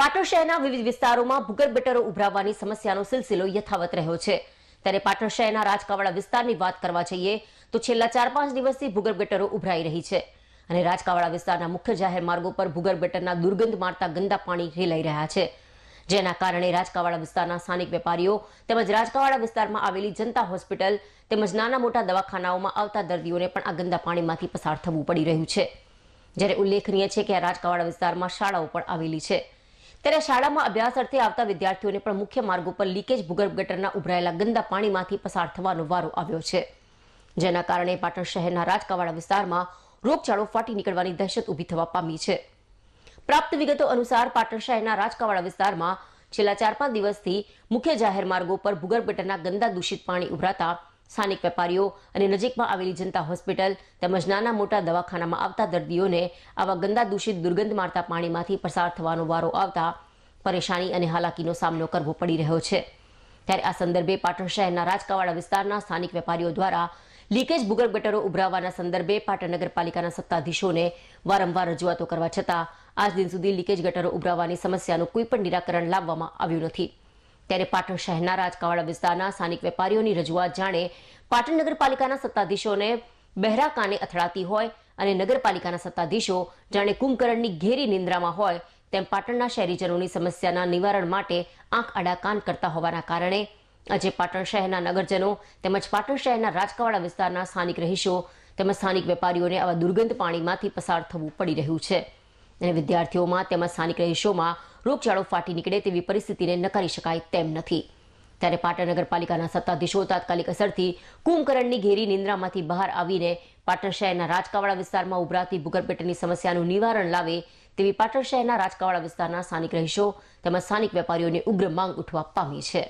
પાટણ શહેરના વિવિધ વિસ્તારોમાં ભૂગર્ભ ગટરો ઉભરાવવાની સમસ્યાનો સિલસિલો યથાવત રહ્યો છે. ત્યારે પાટણ શહેરના રાજકાવાડા વિસ્તારની વાત કરવા જઈએ તો છેલ્લા ચાર પાંચ દિવસથી ભૂગર્ભ ગટરો ઉભરાઈ રહી છે અને રાજકાવાડા વિસ્તારના મુખ્ય જાહેર માર્ગો પર ભૂગર્ભ ગટરના દુર્ગંધ મારતા ગંદા પાણી રેલાઈ રહ્યા છે. જેના કારણે રાજકાવાડા વિસ્તારના સ્થાનિક વેપારીઓ તેમજ રાજકાવાડા વિસ્તારમાં આવેલી જનતા હોસ્પિટલ તેમજ નાના મોટા દવાખાનાઓમાં આવતા દર્દીઓને પણ આ ગંદા પાણીમાંથી પસાર થવું પડી રહ્યું છે. જ્યારે ઉલ્લેખનીય છે કે આ રાજકાવાડા વિસ્તારમાં શાળાઓ પણ આવેલી છે. ત્યારે શાળામાં અભ્યાસ અર્થે આવતા વિદ્યાર્થીઓને પણ મુખ્ય માર્ગો પર લીકેજ ભૂગર્ભ ગટરના ઉભરાયેલા ગંદા પાણીમાંથી પસાર થવાનો વારો આવ્યો છે. જેના કારણે પાટણ શહેરના રાજકાવાડા વિસ્તારમાં રોગચાળો ફાટી નીકળવાની દહેશત ઊભી થવા પામી છે. પ્રાપ્ત વિગતો અનુસાર પાટણ શહેરના રાજકાવાડા વિસ્તારમાં છેલ્લા ચાર પાંચ દિવસથી મુખ્ય જાહેર માર્ગો પર ભૂગર્ભ ગટરના ગંદા દૂષિત પાણી ઉભરાતા સ્થાનિક વેપારીઓ અને નજીકમાં આવેલી જનતા હોસ્પિટલ તેમજ નાના મોટા દવાખાનામાં આવતા દર્દીઓને આવા ગંદા દૂષિત દુર્ગંધ મારતા પાણીમાંથી પસાર થવાનો વારો આવતા પરેશાની અને હાલાકીનો સામનો કરવો પડી રહ્યો છે. ત્યારે આ સંદર્ભે પાટણ શહેરના રાજકાવાડા વિસ્તારના સ્થાનિક વેપારીઓ દ્વારા લીકેજ ભૂગર્ભ ગટરો ઉભરાવવાના સંદર્ભે પાટણ નગરપાલિકાના સત્તાધીશોને વારંવાર રજૂઆતો કરવા છતાં આજ દિન સુધી લીકેજ ગટરો ઉભરાવવાની સમસ્યાનું કોઈ પણ નિરાકરણ લાવવામાં આવ્યું નથી. ત્યારે પાટણ શહેરના રાજકાવાડા વિસ્તારના સ્થાનિક વેપારીઓની રજૂઆત જાણે પાટણ નગરપાલિકાના સત્તાધીશોને બહેરા કાને અથડાતી હોય અને નગરપાલિકાના સત્તાધીશો જાણે કુંભકરણની ઘેરી નિંદ્રામાં હોય તેમ પાટણના શહેરીજનોની સમસ્યાના નિવારણ માટે આંખ આડા કાન કરતા હોવાના કારણે આજે પાટણ શહેરના નગરજનો તેમજ પાટણ શહેરના રાજકાવાડા વિસ્તારના સ્થાનિક રહીશો તેમજ સ્થાનિક વેપારીઓને આવા દુર્ગંધ પાણીમાંથી પસાર થવું પડી રહ્યું છે. અને વિદ્યાર્થીઓમાં તેમજ સ્થાનિક રહીશોમાં રોગચાળો ફાટી નીકળે તેવી પરિસ્થિતિને નકારી શકાય તેમ નથી. ત્યારે પાટણ નગરપાલિકાના સત્તાધીશો તાત્કાલિક અસરથી કુંભકરણની ઘેરી નિંદ્રામાંથી બહાર આવીને પાટણ શહેરના રાજકાવાડા વિસ્તારમાં ઉભરાતી ભૂગર્ભગટરની સમસ્યાનું નિવારણ લાવે તેવી પાટણ શહેરના રાજકાવાડા વિસ્તારના સ્થાનિક રહીશો તેમજ સ્થાનિક વેપારીઓની ઉગ્ર માંગ ઉઠવા પામી છે.